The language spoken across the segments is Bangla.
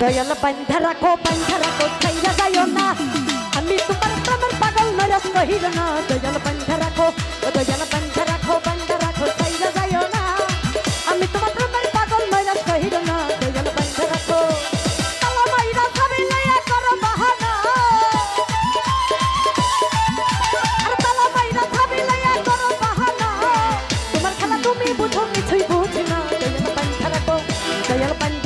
দয়াল পান্ধা রাখো পান্ধা রাখো ছাইয়া যায় না। আমি তোমার তোমার পাগল নরস কহিল না। দয়াল পান্ধা রাখো, ও দয়াল পান্ধা রাখো পান্ধা রাখো ছাইয়া যায় না। আমি তোমার তোমার পাগল নরস কহিল না। দয়াল পান্ধা রাখো। তোমার খেলা তুমি বুঝো, কিছুই বুঝ না। দয়াল পান্ধা রাখো, দয়াল পান্ধা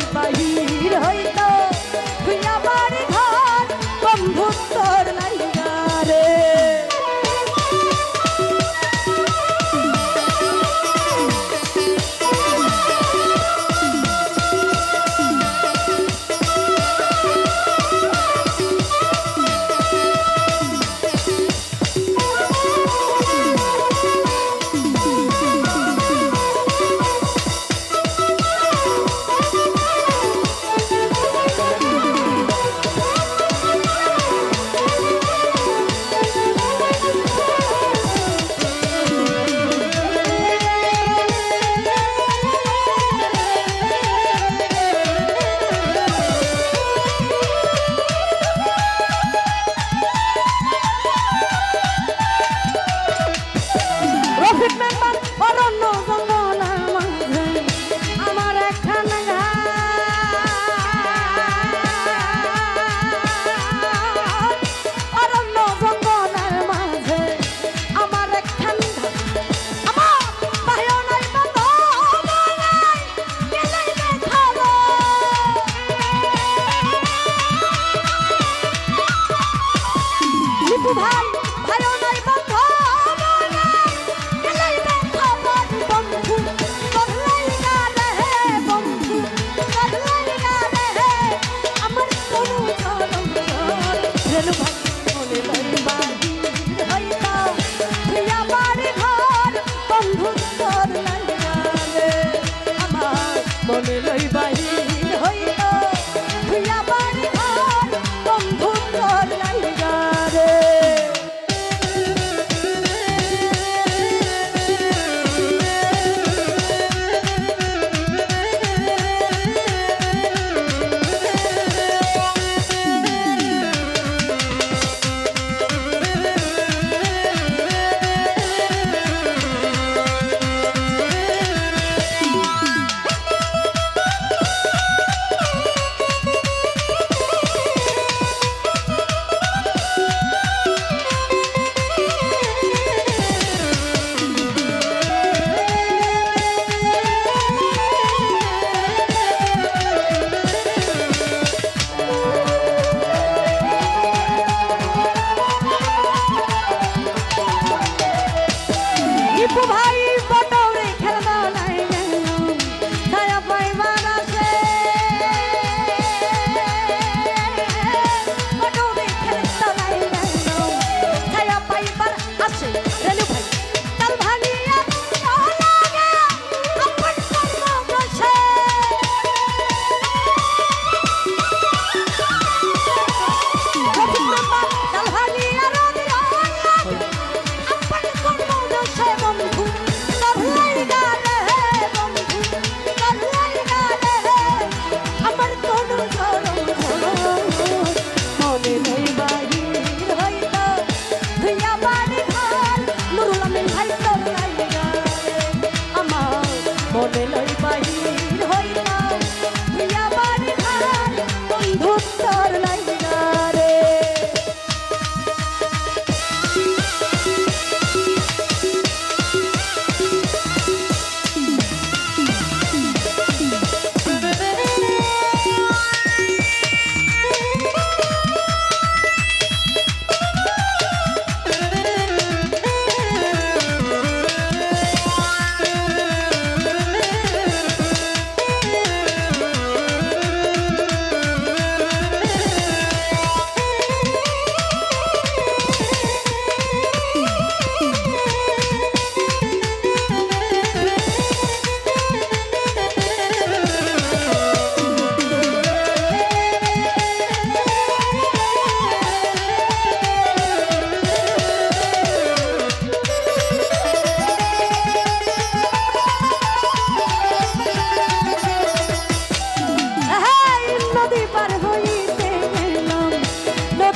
মনে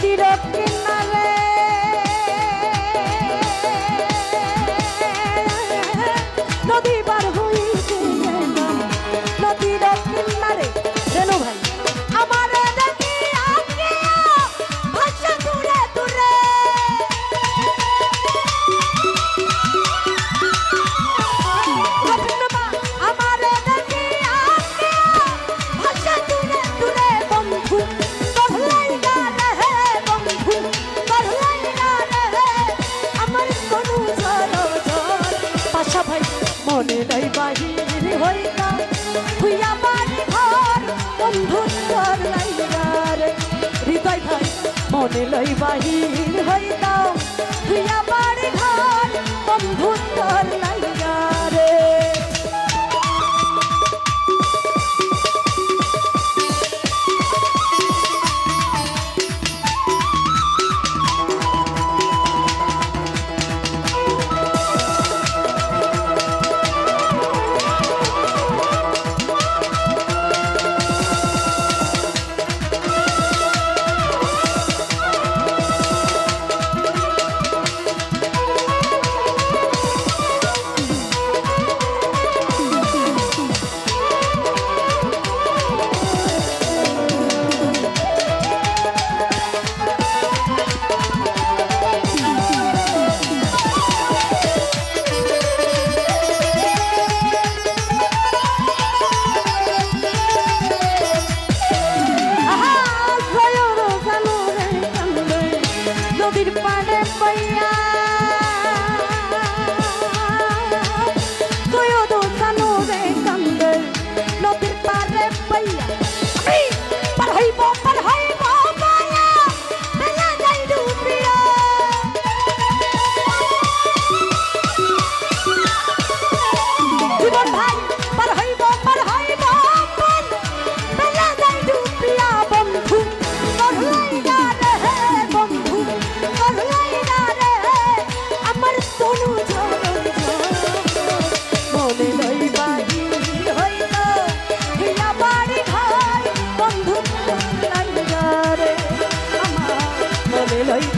Keep it up.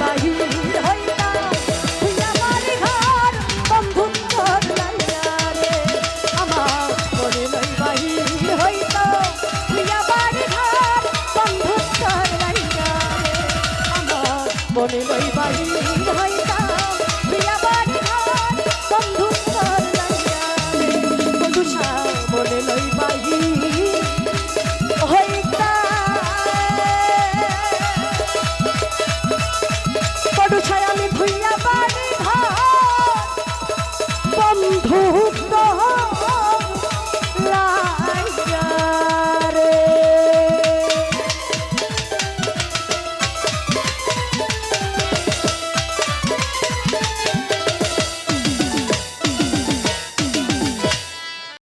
Bahia.